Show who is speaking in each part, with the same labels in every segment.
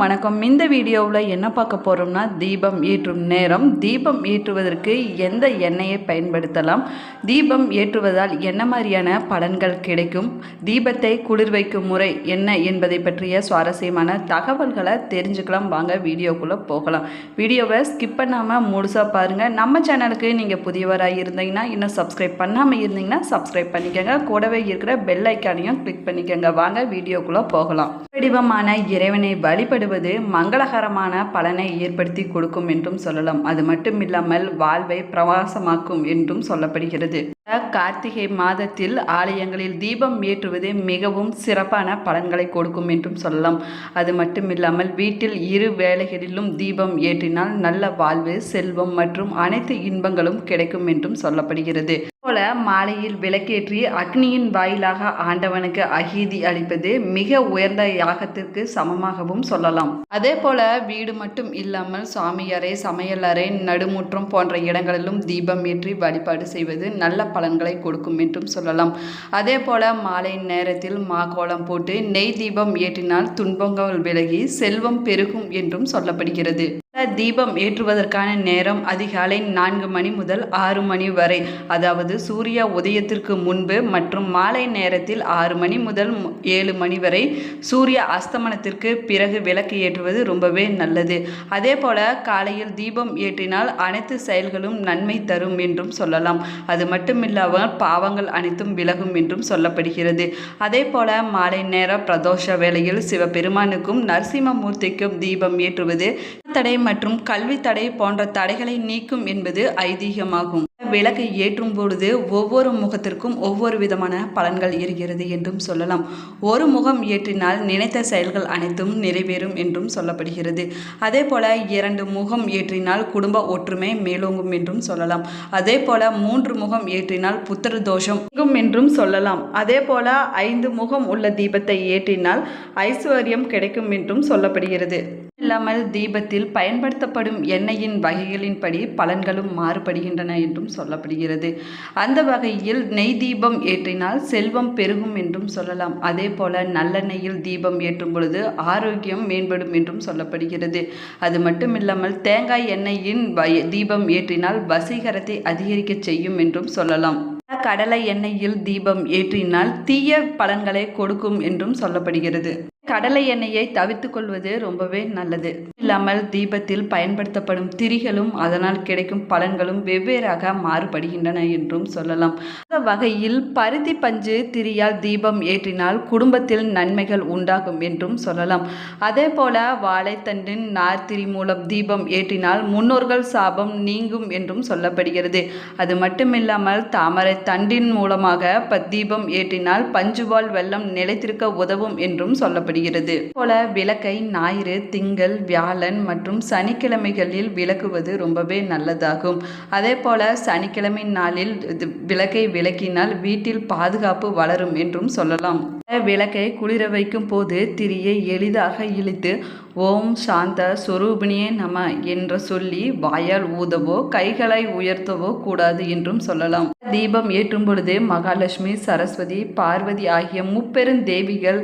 Speaker 1: அனைவருக்கும் வணக்கம். இந்த வீடியோவில் என்ன பார்க்க போகிறோம்னா தீபம் ஏற்றும் நேரம். தீபம் ஏற்றுவதற்கு எந்த எண்ணெயை பயன்படுத்தலாம்? தீபம் ஏற்றுவதால் என்ன மாதிரியான பலன்கள் கிடைக்கும்? தீபத்தை குளிர் வைக்கும் முறை என்ன என்பதை பற்றிய சுவாரஸ்யமான தகவல்களை தெரிஞ்சுக்கலாம். வாங்க வீடியோக்குள்ளே போகலாம். வீடியோவை ஸ்கிப் பண்ணாமல் முழுசாக பாருங்கள் நம்ம சேனலுக்கு நீங்கள் புதியவராக இருந்தீங்கன்னா இன்னும் சப்ஸ்கிரைப் பண்ணாமல் இருந்தீங்கன்னா சப்ஸ்கிரைப் பண்ணிக்கோங்க. கூடவே இருக்கிற பெல் ஐக்கானையும் கிளிக் பண்ணிக்கோங்க. வாங்க வீடியோக்குள்ளே போகலாம். வடிவமான இறைவனை வழிபடுவது மங்களகரமான பலனை ஏற்படுத்தி கொடுக்கும் என்றும் சொல்லலாம். அது மட்டும் இல்லாமல் வாழ்வை பிரவாசமாக்கும் என்றும் சொல்லப்படுகிறது. கார்த்திகை மாதத்தில் ஆலயங்களில் தீபம் ஏற்றுவது மிகவும் சிறப்பான பலன்களை கொடுக்கும் என்றும் சொல்லலாம். அது மட்டுமில்லாமல் வீட்டில் இரு வேளைகளிலும் தீபம் ஏற்றினால் நல்ல வாழ்வு செல்வம் மற்றும் அனைத்து இன்பங்களும் கிடைக்கும் என்றும் சொல்லப்படுகிறது. போல மாலையில் விளக்கேற்றி அக்னியின் வாயிலாக ஆண்டவனுக்கு அகீதி அளிப்பது மிக உயர்ந்த யாகத்திற்கு சமமாகவும் சொல்லலாம். அதே போல வீடு மட்டும் இல்லாமல் சாமியறை சமையலறை நடுமுற்றம் போன்ற இடங்களிலும் தீபம் ஏற்றி வழிபாடு செய்வது நல்ல பலன்களை கொடுக்கும் என்றும் சொல்லலாம். அதே போல மாலை நேரத்தில் கோலம் போட்டு நெய் தீபம் ஏற்றினால் துன்பங்கள் விலகி செல்வம் பெருகும் என்றும் சொல்லப்படுகிறது. தீபம் ஏற்றுவதற்கான நேரம் அதிகாலை நான்கு மணி முதல் ஆறு மணி வரை. அதாவது சூரிய உதயத்திற்கு முன்பு மற்றும் மாலை நேரத்தில் ஆறு மணி முதல் ஏழு மணி வரை சூரிய அஸ்தமனத்திற்கு பிறகு விளக்கு ஏற்றுவது ரொம்பவே நல்லது. அதே போல காலையில் தீபம் ஏற்றினால் அனைத்து செயல்களும் நன்மை தரும் என்றும் சொல்லலாம். அது மட்டுமில்லாமல் பாவங்கள் அனைத்தும் விலகும் என்றும் சொல்லப்படுகிறது. அதே போல மாலை நேர பிரதோஷ வேளையில் சிவபெருமானுக்கும் நரசிம்மமூர்த்திக்கும் தீபம் ஏற்றுவது தடை மற்றும் கல்வி தடை போன்ற தடைகளை நீக்கும் என்பது ஐதீகமாகும். விளக்கை ஏற்றும் பொழுது ஒவ்வொரு முகத்திற்கும் ஒவ்வொரு விதமான பலன்கள் இருக்கிறது என்றும் சொல்லலாம். ஒரு முகம் ஏற்றினால் நினைத்த செயல்கள் அனைத்தும் நிறைவேறும் என்றும் சொல்லப்படுகிறது. அதே போல இரண்டு முகம் ஏற்றினால் குடும்ப ஒற்றுமை மேலோங்கும் என்றும் சொல்லலாம். அதே போல மூன்று முகம் ஏற்றினால் புத்திர தோஷம் என்றும் சொல்லலாம். அதே போல ஐந்து முகம் உள்ள தீபத்தை ஏற்றினால் ஐஸ்வர்யம் கிடைக்கும் என்றும் சொல்லப்படுகிறது. இல்லாமல் தீபத்தில் பயன்படுத்தப்படும் எண்ணெயின் வகைகளின்படி பலன்களும் மாறுபடுகின்றன என்றும் சொல்லப்படுகிறது. அந்த வகையில் நெய் தீபம் ஏற்றினால் செல்வம் பெருகும் என்றும் சொல்லலாம். அதே போல நல்லெண்ணெயில் தீபம் ஏற்றும் பொழுது ஆரோக்கியம் மேம்படும் என்றும் சொல்லப்படுகிறது. அது மட்டுமில்லாமல் தேங்காய் எண்ணெயின் தீபம் ஏற்றினால் வசீகரத்தை அதிகரிக்க செய்யும் என்றும் சொல்லலாம். கடலை எண்ணெயில் தீபம் ஏற்றினால் தீய பலன்களை கொடுக்கும் என்றும் சொல்லப்படுகிறது. கடலை எண்ணெயை தவிர்த்து கொள்வது ரொம்பவே நல்லது. இல்லாமல் தீபத்தில் பயன்படுத்தப்படும் திரிகளும் அதனால் கிடைக்கும் பலன்களும் வெவ்வேறாக மாறுபடுகின்றன என்றும் சொல்லலாம். வகையில் பருத்தி பஞ்சு திரியால் தீபம் ஏற்றினால் குடும்பத்தில் நன்மைகள் உண்டாகும் என்றும் சொல்லலாம். அதே போல வாழைத்தண்டின் நார்த்திரி மூலம் தீபம் ஏற்றினால் முன்னோர்கள் சாபம் நீங்கும் என்றும் சொல்லப்படுகிறது. அது மட்டுமில்லாமல் தாமரை தண்டின் மூலமாக தீபம் ஏற்றினால் பஞ்சுவால் வெள்ளம் நிலைத்திருக்க உதவும் என்றும் சொல்லப்படுகிறது. போல விளக்கை ஞாயிறு திங்கள் வியாழன் மற்றும் சனிக்கிழமைகளில் விளக்குவது ரொம்பவே நல்லதாகும். அதே போல சனிக்கிழமை நாளில் விளக்கை விளக்கினால் வீட்டில் பாதுகாப்பு வளரும் என்றும் சொல்லலாம். விளக்கை குளிர வைக்கும் போது திரியை எளிதாக இழுத்து ஓம் சாந்த சொரூபிணியே நம என்று சொல்லி வாயால் ஊதவோ கைகளை உயர்த்தவோ கூடாது என்றும் சொல்லலாம். தீபம் ஏற்றும் பொழுது மகாலட்சுமி சரஸ்வதி பார்வதி ஆகிய முப்பெரும் தேவிகள்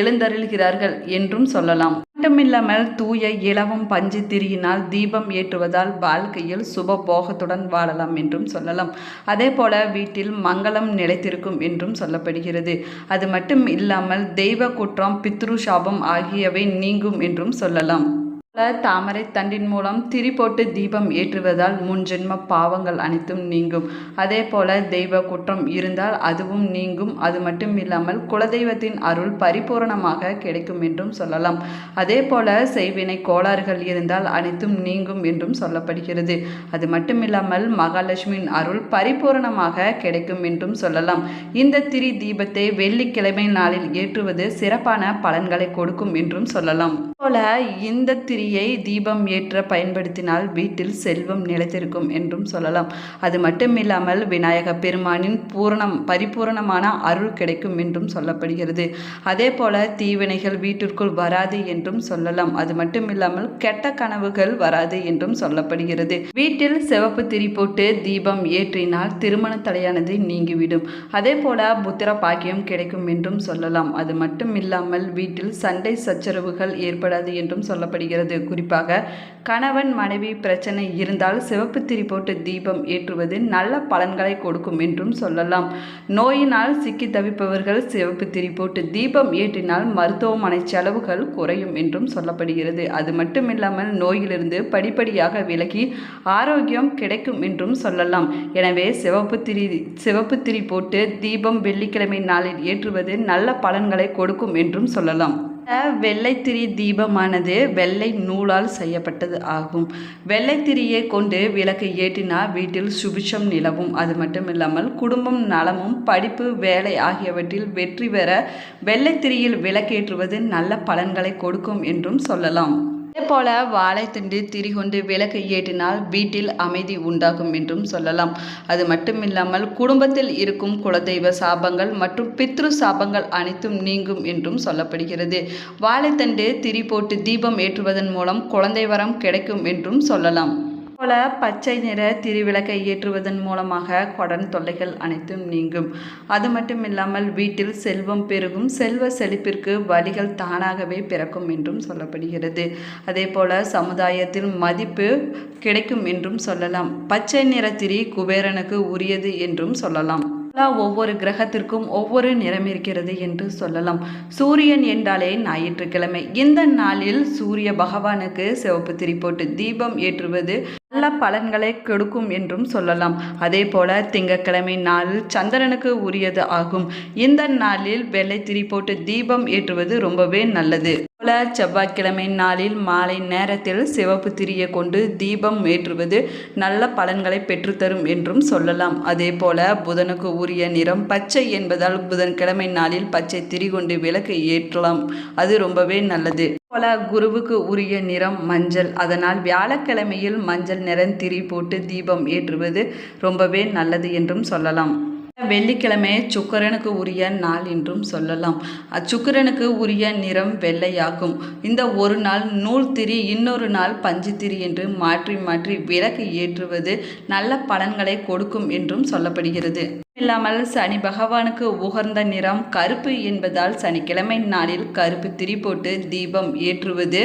Speaker 1: எழுந்தருள்கிறார்கள் என்றும் சொல்லலாம். மட்டுமில்லாமல் தூய இளவும் பஞ்சு திரியினால் தீபம் ஏற்றுவதால் வாழ்க்கையில் சுப போகத்துடன் வாழலாம் என்றும் சொல்லலாம். அதே போல வீட்டில் மங்களம் நிலைத்திருக்கும் என்றும் சொல்லப்படுகிறது. அது மட்டும் இல்லாமல் தெய்வ குற்றம் பித்ரு சாபம் ஆகியவை நீங்கும் என்றும் சொல்லலாம். தாமரை தண்டின் மூலம் திரிபோட்டு தீபம் ஏற்றுவதால் முன்ஜென்ம பாவங்கள் அனைத்தும் நீங்கும். அதே போல தெய்வ குற்றம் இருந்தால் அதுவும் நீங்கும். அது மட்டும் இல்லாமல் குலதெய்வத்தின் அருள் பரிபூரணமாக கிடைக்கும் என்றும் சொல்லலாம். அதே போல செய்வினை கோளாறுகள் இருந்தால் அனைத்தும் நீங்கும் என்றும் சொல்லப்படுகிறது. அது மட்டும் இல்லாமல் மகாலட்சுமியின் அருள் பரிபூரணமாக கிடைக்கும் என்றும் சொல்லலாம். இந்த திரி தீபத்தை வெள்ளிக்கிழமை நாளில் ஏற்றுவது சிறப்பான பலன்களை கொடுக்கும் என்றும் சொல்லலாம். போல இந்த திரியை தீபம் ஏற்ற பயன்படுத்தினால் வீட்டில் செல்வம் நிலைத்திருக்கும் என்றும் சொல்லலாம். அது மட்டுமில்லாமல் விநாயக பெருமானின் பூரணம் பரிபூரணமான அருள் கிடைக்கும் என்றும் சொல்லப்படுகிறது. அதே போல தீவினைகள் வீட்டிற்குள் வராது என்றும் சொல்லலாம். அது மட்டுமில்லாமல் கெட்ட கனவுகள் வராது என்றும் சொல்லப்படுகிறது. வீட்டில் சிவப்பு திரி போட்டு தீபம் ஏற்றினால் திருமண தலையானது நீங்கிவிடும். அதே போல புத்திர பாக்கியம் கிடைக்கும் என்றும் சொல்லலாம். அது மட்டும் இல்லாமல் வீட்டில் சண்டை சச்சரவுகள் ஏற்பட கூடாது என்றும் சொல்லப்படுகிறது. குறிப்பாக கணவன் மனைவி பிரச்சனை இருந்தால் சிவப்பு திரி போட்டு தீபம் ஏற்றுவது நல்ல பலன்களை கொடுக்கும் என்றும் சொல்லலாம். நோயினால் சிக்கி தவிப்பவர்கள் சிவப்பு திரி போட்டு தீபம் ஏற்றினால் மருத்துவமனை செலவுகள் குறையும் என்றும் சொல்லப்படுகிறது. அது மட்டுமில்லாமல் நோயிலிருந்து படிப்படியாக விலகி ஆரோக்கியம் கிடைக்கும் என்றும் சொல்லலாம். எனவே சிவப்பு திரி சிவப்பு திரி போட்டு தீபம் வெள்ளிக்கிழமை நாளில் ஏற்றுவது நல்ல பலன்களை கொடுக்கும் என்றும் சொல்லலாம். வெள்ளைத்திரி தீபமானது வெள்ளை நூலால் செய்யப்பட்டது ஆகும். வெள்ளைத்திரியை கொண்டு விளக்கு ஏற்றினால் வீட்டில் சுபிஷம் நிலவும். அது மட்டும் இல்லாமல் குடும்பம் நலமும் படிப்பு வேலை ஆகியவற்றில் வெற்றி பெற வெள்ளைத்திரியில் விளக்கேற்றுவது நல்ல பலன்களை கொடுக்கும் என்றும் சொல்லலாம். அதேபோல வாழைத்தண்டு திரிகொண்டு விளக்கு ஏற்றினால் வீட்டில் அமைதி உண்டாகும் என்றும் சொல்லலாம். அது மட்டுமில்லாமல் குடும்பத்தில் இருக்கும் குலதெய்வ சாபங்கள் மற்றும் பித்ரு சாபங்கள் அனைத்தும் நீங்கும் என்றும் சொல்லப்படுகிறது. வாழைத்தண்டு திரி போட்டு தீபம் ஏற்றுவதன் மூலம் குழந்தை வரம் கிடைக்கும் என்றும் சொல்லலாம். போல பச்சை நிற திருவிளக்கை ஏற்றுவதன் மூலமாக கடன் தொல்லைகள் அனைத்தும் நீங்கும். அது மட்டும் இல்லாமல் வீட்டில் செல்வம் பெருகும் செல்வ செழிப்பிற்கு வழிகள் தானாகவே பிறக்கும் என்றும் சொல்லப்படுகிறது. அதே போல சமுதாயத்தில் மதிப்பு கிடைக்கும் என்றும் சொல்லலாம். பச்சை நிற திரி குபேரனுக்கு உரியது என்றும் சொல்லலாம். ஒவ்வொரு கிரகத்திற்கும் ஒவ்வொரு நிறம் இருக்கிறது என்று சொல்லலாம். சூரியன் என்றாலே ஞாயிற்றுக்கிழமை. இந்த நாளில் சூரிய பகவானுக்கு சிவப்பு திரி போட்டு தீபம் ஏற்றுவது நல்ல பலன்களை கொடுக்கும் என்றும் சொல்லலாம். அதே போல திங்கட்கிழமை நாளில் சந்திரனுக்கு உரியது ஆகும். இந்த நாளில் வெள்ளை திரி போட்டு தீபம் ஏற்றுவது ரொம்பவே நல்லது. போல செவ்வாய்க்கிழமை நாளில் மாலை நேரத்தில் சிவப்பு திரியை கொண்டு தீபம் ஏற்றுவது நல்ல பலன்களை பெற்றுத்தரும் என்றும் சொல்லலாம். அதே போல புதனுக்கு உரிய நிறம் பச்சை என்பதால் புதன்கிழமை நாளில் பச்சை திரி கொண்டு விளக்கு ஏற்றலாம். அது ரொம்பவே நல்லது. போல குருவுக்கு உரிய நிறம் மஞ்சள். அதனால் வியாழக்கிழமையில் மஞ்சள் நிறம் திரி போட்டு தீபம் ஏற்றுவது ரொம்பவே நல்லது என்றும் சொல்லலாம். வெள்ளிக்கிழமை சுக்கரனுக்கு உரிய நாள் என்றும் சொல்லலாம். அச்சுக்கரனுக்கு உரிய நிறம் வெள்ளையாகும். இந்த ஒரு நாள் நூல் திரி இன்னொரு நாள் பஞ்சுத்திரி என்று மாற்றி மாற்றி விளக்கு ஏற்றுவது நல்ல பலன்களை கொடுக்கும் என்றும் சொல்லப்படுகிறது. இல்லாமல் சனி பகவானுக்கு உகர்ந்த நிறம் கருப்பு என்பதால் சனிக்கிழமை நாளில் கருப்பு திரி போட்டு தீபம் ஏற்றுவது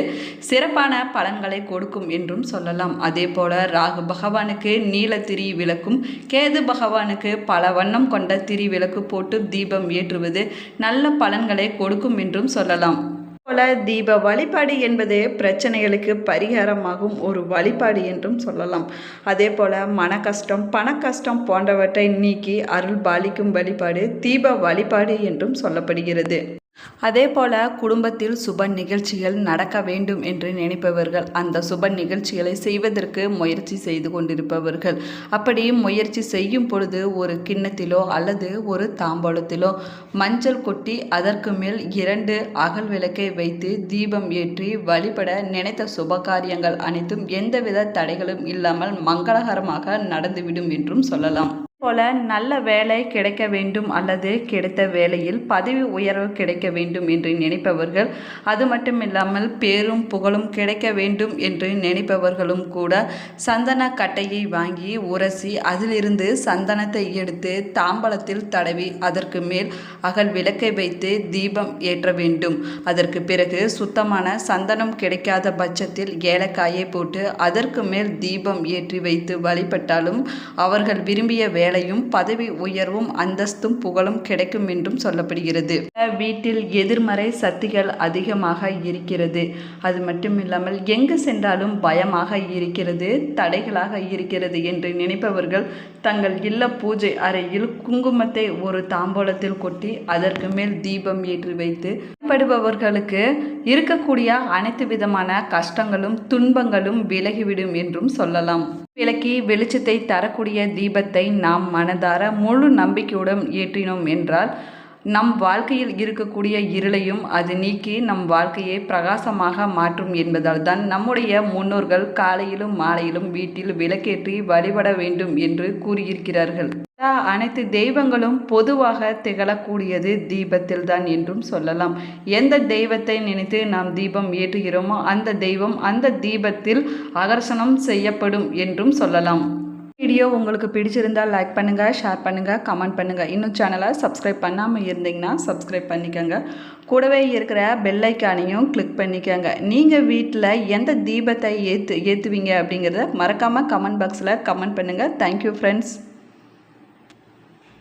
Speaker 1: சிறப்பான பலன்களை கொடுக்கும் என்றும் சொல்லலாம். அதே போல ராகு பகவானுக்கு நீல திரி விளக்கும் கேது பகவானுக்கு பல வண்ணம் கொண்ட திரி விளக்கு போட்டு தீபம் ஏற்றுவது நல்ல பலன்களை கொடுக்கும் என்றும் சொல்லலாம். போல தீப வழிபாடு என்பது பிரச்சனைகளுக்கு பரிகாரமாகும் ஒரு வழிபாடு என்றும் சொல்லலாம். அதே போல மன கஷ்டம் பண கஷ்டம் போன்றவற்றை நீக்கி அருள் பாலிக்கும் வழிபாடு தீப வழிபாடு என்றும் சொல்லப்படுகிறது. அதே போல குடும்பத்தில் சுப நிகழ்ச்சிகள் நடக்க வேண்டும் என்று நினைப்பவர்கள் அந்த சுப நிகழ்ச்சிகளை செய்வதற்கு முயற்சி செய்து கொண்டிருப்பவர்கள். அப்படி முயற்சி செய்யும் பொழுது ஒரு கிண்ணத்திலோ அல்லது ஒரு தாம்பாளத்திலோ மஞ்சள் கொட்டி அதற்கு மேல் இரண்டு அகல் விளக்கை வைத்து தீபம் ஏற்றி வழிபட நினைத்த சுப காரியங்கள் அனைத்தும் எந்தவித தடைகளும் இல்லாமல் மங்களகரமாக நடந்துவிடும் என்றும் சொல்லலாம். போல நல்ல வேலை கிடைக்க வேண்டும் அல்லது கிடைத்த வேலையில் பதவி உயர்வு கிடைக்க வேண்டும் என்று நினைப்பவர்கள் அது மட்டும் இல்லாமல் பேரும் புகழும் கிடைக்க வேண்டும் என்று நினைப்பவர்களும் கூட சந்தன கட்டையை வாங்கி உரசி அதிலிருந்து சந்தனத்தை எடுத்து தாம்பலத்தில் தடவி அதற்கு மேல் அகல் விளக்கை வைத்து தீபம் ஏற்ற வேண்டும். அதற்கு பிறகு சுத்தமான சந்தனம் கிடைக்காத பட்சத்தில் ஏலக்காயை போட்டு அதற்கு மேல் தீபம் ஏற்றி வைத்து வழிபட்டாலும் அவர்கள் விரும்பிய வேலை வேலையும் பதவி உயர்வும் அந்தஸ்தும் புகழும் கிடைக்கும் என்றும் சொல்லப்படுகிறது. வீட்டில் எதிர்மறை சக்திகள் அதிகமாக இருக்கிறது. அது மட்டும் இல்லாமல் எங்கு சென்றாலும் பயமாக இருக்கிறது தடைகளாக இருக்கிறது என்று நினைப்பவர்கள் தங்கள் இல்ல பூஜை அறையில் குங்குமத்தை ஒரு தாம்பூலத்தில் கொட்டி அதற்கு மேல் தீபம் ஏற்றி வைத்து படுபவர்களுக்கு இருக்கக்கூடிய அனைத்து விதமான கஷ்டங்களும் துன்பங்களும் விலகிவிடும் என்றும் சொல்லலாம். விளக்கி வெளிச்சத்தை தரக்கூடிய தீபத்தை நாம் மனதார முழு நம்பிக்கையுடன் ஏற்றினோம் என்றால் நம் வாழ்க்கையில் இருக்கக்கூடிய இருளையும் அது நீக்கி நம் வாழ்க்கையை பிரகாசமாக மாற்றும் என்பதால் தான் நம்முடைய முன்னோர்கள் காலையிலும் மாலையிலும் வீட்டில் விளக்கேற்றி வழிபட வேண்டும் என்று கூறியிருக்கிறார்கள். அனைத்து தெய்வங்களும் பொதுவாக திகழக்கூடியது தீபத்தில் தான் என்றும் சொல்லலாம். எந்த தெய்வத்தை நினைத்து நாம் தீபம் ஏற்றுகிறோமோ அந்த தெய்வம் அந்த தீபத்தில் அகர்ஷணம் செய்யப்படும் என்றும் சொல்லலாம். வீடியோ உங்களுக்கு பிடிச்சிருந்தால் லைக் பண்ணுங்கள் ஷேர் பண்ணுங்கள் கமெண்ட் பண்ணுங்கள் இன்னும் சேனலை சப்ஸ்கிரைப் பண்ணாமல் இருந்தீங்கன்னா சப்ஸ்கிரைப் பண்ணிக்கோங்க. கூடவே இருக்கிற பெல்லைக்கானையும் கிளிக் பண்ணிக்கோங்க. நீங்கள் வீட்டில் எந்த தீபத்தை ஏற்று ஏற்றுவீங்க அப்படிங்கிறத மறக்காமல் கமெண்ட் பாக்ஸில் கமெண்ட் பண்ணுங்கள் தேங்க்யூ ஃப்ரெண்ட்ஸ்